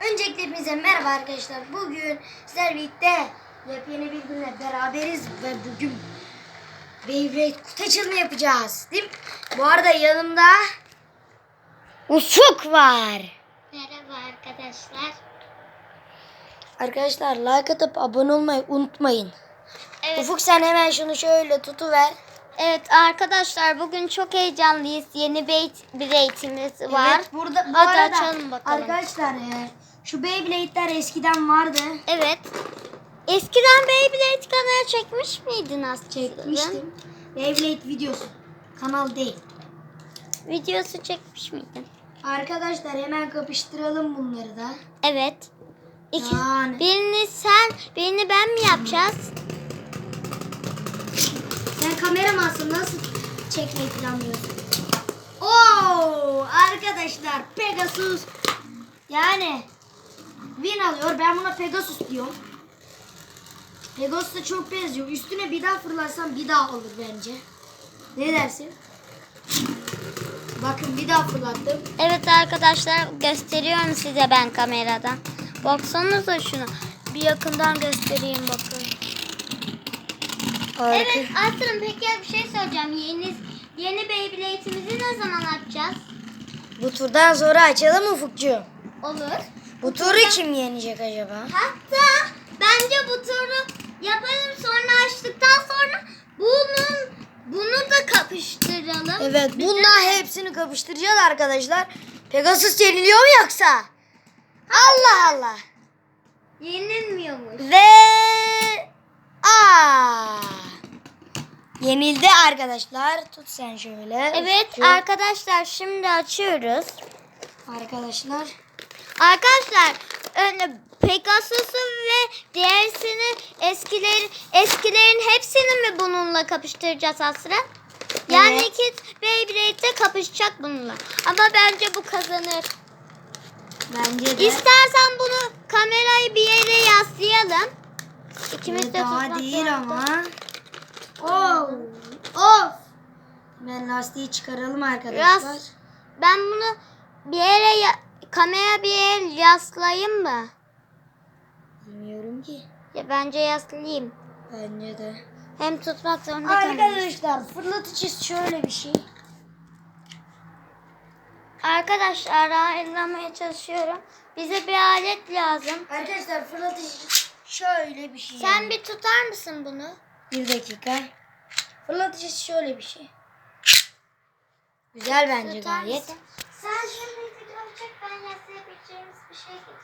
Öncelikle hepinize merhaba arkadaşlar. Bugün sizlerle birlikte yepyeni bir günle beraberiz ve bugün Beyblade kutu açılımı yapacağız. Değil mi? Bu arada yanımda Ufuk var. Merhaba arkadaşlar. Arkadaşlar like atıp abone olmayı unutmayın. Evet, Ufuk sen hemen şunu şöyle tutuver. evet arkadaşlar bugün çok heyecanlıyız. Yeni bir, bir eğitimimiz var. Evet, burada bu Hadi arada açalım bakalım. arkadaşlar e, şu Beyblade'ler eskiden vardı. Evet. Eskiden Beyblade kanalı çekmiş miydin aslında? Çekmiştim. Beyblade videosu. Kanal değil. Videosu çekmiş miydin? Arkadaşlar hemen kapıştıralım bunları da. Evet. İki, Yani. Birini sen, birini ben mi yapacağız? Sen kameramansın nasıl çekmeyi planlıyorsun? Oo arkadaşlar Pegasus yani win alıyor. Ben buna Pegasus diyorum. Pegasus'a çok benziyor. Üstüne bir daha fırlarsam bir daha olur bence. Ne dersin? Bakın bir daha fırlattım. Evet arkadaşlar gösteriyorum size ben kameradan. Baksanıza şuna. Bir yakından göstereyim bakın. Evet Asrın peki bir şey soracağım. Yeni yeni Beyblade'imizi ne zaman açacağız? Bu turdan sonra açalım Ufukcuğum. Olur. Bu turu kim yenecek acaba? Hatta bence bu turu yapalım sonra açtıktan sonra bunun bunu da kapıştıralım. Evet bunlar hepsini kapıştıracağız arkadaşlar. Pegasus yeniliyor mu yoksa? Allah Allah. Yenilmiyormuş. Ve aa yenildi arkadaşlar. Tut sen şöyle. Evet Şu- arkadaşlar şimdi açıyoruz. arkadaşlar. Arkadaşlar önce Pegasus'u ve diğersini eskilerin eskilerin hepsini mi bununla kapıştıracağız Asra? Yani Evet. iki Beyblade'de kapışacak bununla. Ama bence bu kazanır. Bence de. İstersen bunu kamerayı bir yere yaslayalım. İkimiz de daha değil zorunda. ama. Oh. Of. Ben lastiği çıkaralım arkadaşlar. Yas. Ben bunu bir yere kamera bir yere yaslayayım mı? Bilmiyorum ki. Ya bence yaslayayım. Bence de. Hem tutmak zorunda. Arkadaşlar fırlatıcı şöyle bir şey. Arkadaşlar ayrılamaya çalışıyorum. Bize bir alet lazım. Arkadaşlar fırlatıcı şöyle bir şey. Sen bir tutar mısın bunu? Bir dakika. Fırlatıcı şöyle bir şey. Güzel bence Tutar gayet. mısın? Sen şimdi yaslayabileceğimiz bir şey getir.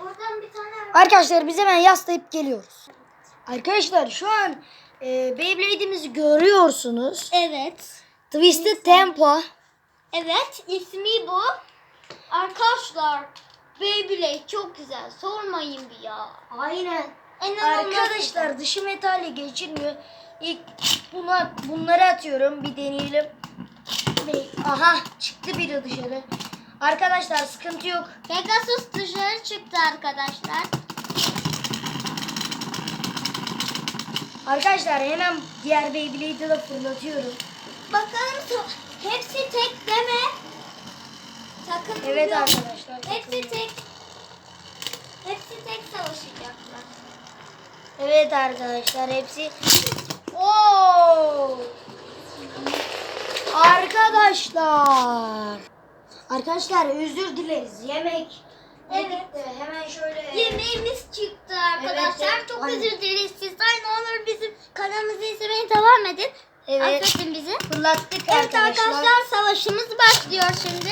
Oradan bir tane Arkadaşlar biz hemen yaslayıp geliyoruz. Arkadaşlar şu an e, Beyblade'imizi görüyorsunuz. Evet. Twisted Tempo. Evet ismi bu. Arkadaşlar Beyblade çok güzel. Sormayın bir ya. Aynen. Arkadaşlar dışı metali geçirmiyor. İlk buna bunları atıyorum bir deneyelim. Aha çıktı biri dışarı. Arkadaşlar sıkıntı yok. Pegasus dışarı çıktı arkadaşlar. Arkadaşlar hemen diğer Beyblade'i de fırlatıyorum. Bakalım hepsi tek deme. Takım Evet yok. arkadaşlar. Hepsi tek. Hepsi tek savaşacaklar. Evet arkadaşlar hepsi. Oo! Arkadaşlar. Arkadaşlar özür dileriz. Yemek. Evet. de Hemen şöyle. Yemeğimiz çıktı arkadaşlar. Evet, Çok aynen. özür dileriz sizden. Ne olur bizim kanalımızı izlemeye devam edin. Evet. Affedin bizi. Fırlattık Evet arkadaşlar. arkadaşlar savaşımız başlıyor şimdi.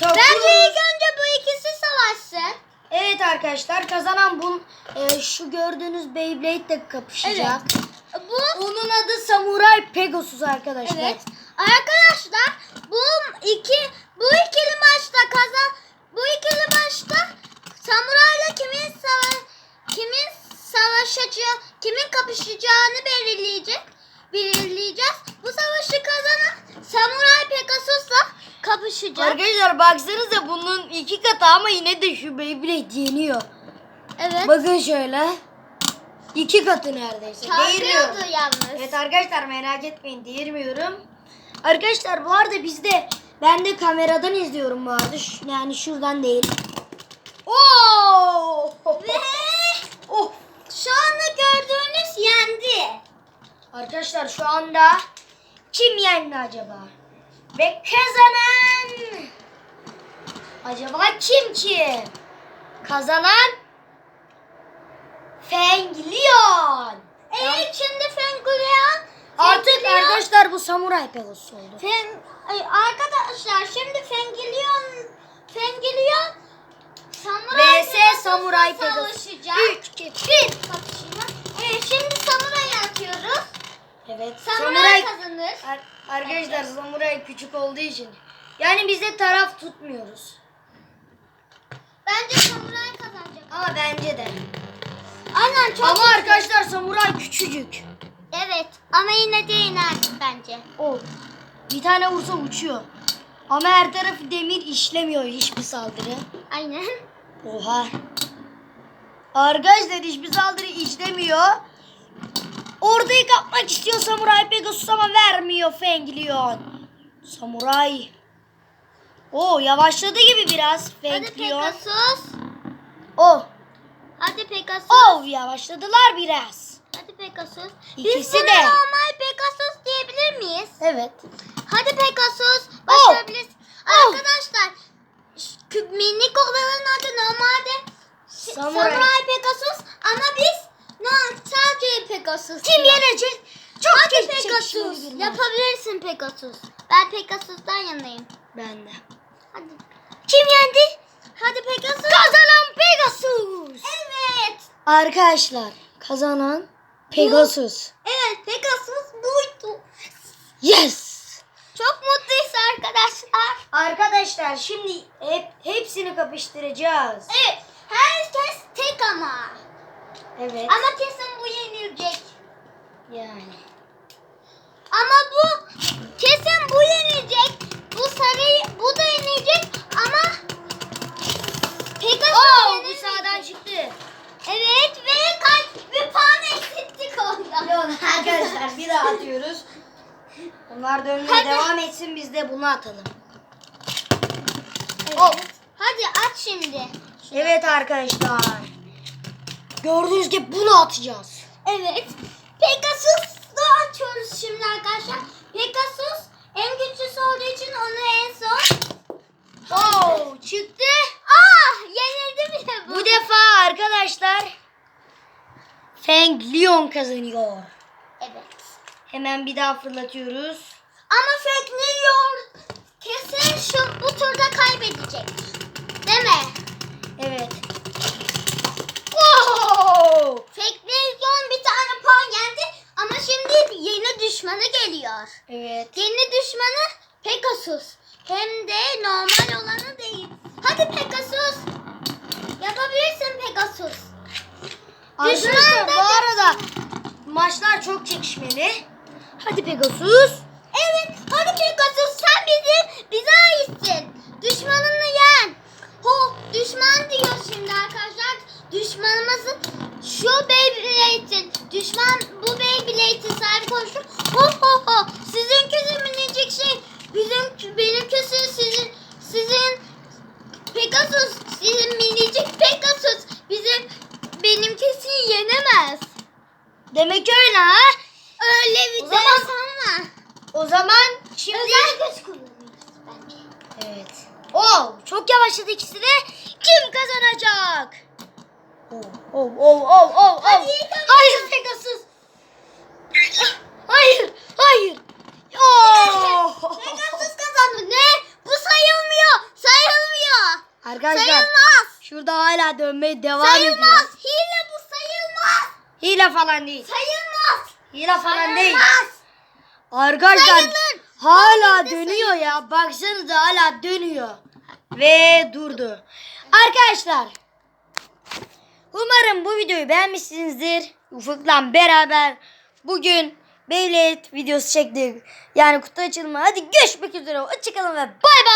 Çok Bence ilk önce bu ikisi savaşsın. Evet arkadaşlar kazanan bu e, şu gördüğünüz Beyblade de kapışacak. Bu Onun adı Samurai Pegasus arkadaşlar. Evet. Arkadaşlar bu iki bu ikili maçta kazan bu ikili maçta samurayla kimin sava kimin savaşacağı kimin kapışacağını belirleyecek belirleyeceğiz. Bu savaşı kazanan samuray Pegasus'la kapışacak. Arkadaşlar baksanıza bunun iki katı ama yine de şu Beyblade yeniyor. evet. Bakın şöyle. İki katı neredeyse. Değiriyorum. Çarpıyordu yalnız. Evet arkadaşlar merak etmeyin değirmiyorum. Arkadaşlar bu arada bizde Ben de kameradan izliyorum bu arada. Yani şuradan değil. Oo! Ve Oh! şu anda gördüğünüz yendi. Arkadaşlar şu anda kim yendi acaba? Ve kazanan acaba kim ki? Kazanan Fenglion. Evet şimdi Fengulyan. Artık Fengulyan- arkadaşlar bu samuray pegasus oldu. Fen, ay, arkadaşlar şimdi Fengilyon Fengilyon Samuray VS Samuray savaşacak. 3 2 1. Kapışma. Evet şimdi Samuray'ı atıyoruz. Evet. Samuray, Samuray kazanır. Ar- arkadaşlar samuray küçük olduğu için yani biz de taraf tutmuyoruz. Bence Samuray kazanacak. Ama bence de. Aynen çok Ama güzel. arkadaşlar samuray küçücük. Evet ama yine de yener bence. O bir tane vursa uçuyor. Ama her tarafı demir işlemiyor hiçbir saldırı. Aynen. Oha. Arkadaşlar hiçbir saldırı işlemiyor. Orayı kapmak istiyor Samuray Pegasus ama vermiyor Fenglion. Samuray. Oo yavaşladı gibi biraz Hadi Fenglion. Pegasus. Oh. Hadi Pegasus. Oh yavaşladılar biraz. Hadi Pegasus. Biz İkisi buna de. normal Pegasus diyebilir miyiz? Evet. Hadi Pegasus Oh. başlayabiliriz. Oh. Arkadaşlar kü- minik olanın adı normalde Samuray. Samuray Pegasus ama biz ne sadece Pegasus. Kim yenecek? Çok Hadi Pegasus. Yapabilirsin Pegasus. Ben Pegasus'tan yanayım. Ben de. Hadi. Kim yendi? Hadi Pegasus. Kazanan Pegasus. Evet. Arkadaşlar kazanan Pegasus. Evet Pegasus buydu. Yes. Çok mutluyuz arkadaşlar. Arkadaşlar şimdi hep hepsini kapıştıracağız. Evet. Herkes tek ama. Evet. Ama kesin bu yenilecek. Yani. Ama bu kesin bu yenilecek. Bu sarı bu da yenilecek ama Pegasus Oo bu sağdan çıktı. Evet ve kaç bir puan. Yok arkadaşlar bir daha atıyoruz. Bunlar dönmeye Hadi. devam etsin biz de bunu atalım. Evet. Oh. Hadi at şimdi. Evet arkadaşlar. Gördüğünüz gibi bunu atacağız. Evet. Pegasus'u açıyoruz şimdi arkadaşlar. Pegasus en güçlüsü olduğu için onu en son. Oo çıktı. Ah yenildi bile bu. Bu defa arkadaşlar Feng Leon kazanıyor. Hemen bir daha fırlatıyoruz. Ama Fake New York kesin şu bu turda kaybedecek. Değil mi? Evet. Oo! Fake New York bir tane puan yendi ama şimdi yeni düşmanı geliyor. Evet. Yeni düşmanı Pegasus. Hem de normal olanı değil. Hadi Pegasus. Yapabilirsin Pegasus. Arkadaşlar Düşman bu da- arada maçlar çok çekişmeli. Hadi Pegasus. Evet, hadi Pegasus sen bizi bize aitsin. Düşmanını yen. Ho, düşman diyor şimdi arkadaşlar. Düşmanımızın şu Beyblade'in. Düşman bu Beyblade'in sahibi konuştu. Ho ho ho. Sizinkisi minicik şey. Bizim benimkisi sizin sizin Pegasus sizin minicik Pegasus bizim benimkisi yenemez. Demek öyle ha? Öyle bir O de zaman- sonra. O zaman şimdi... Özel güç kullanıyoruz bence. Evet. Oo, çok yavaşladı ikisi de. Kim kazanacak? Oh, oh, Hadi oh. yıkama. Hayır Pegasus. Hayır, hayır. Oh. Pegasus kazandı. Ne? Bu sayılmıyor. Sayılmıyor. Arkadaşlar Sayılmaz. şurada hala dönmeye devam Sayılmaz. ediyor. Hile bu sayılmaz. Hile falan değil. Sayılmaz. Hile falan değil. Sayılmaz. Arkadaşlar Sayılır. hala dönüyor ya. Baksanıza hala dönüyor. Ve durdu. Arkadaşlar umarım bu videoyu beğenmişsinizdir. Ufuk'la beraber bugün Beyblade videosu çektik. Yani kutu açılımı. Hadi görüşmek üzere. Hoşçakalın ve bay bay.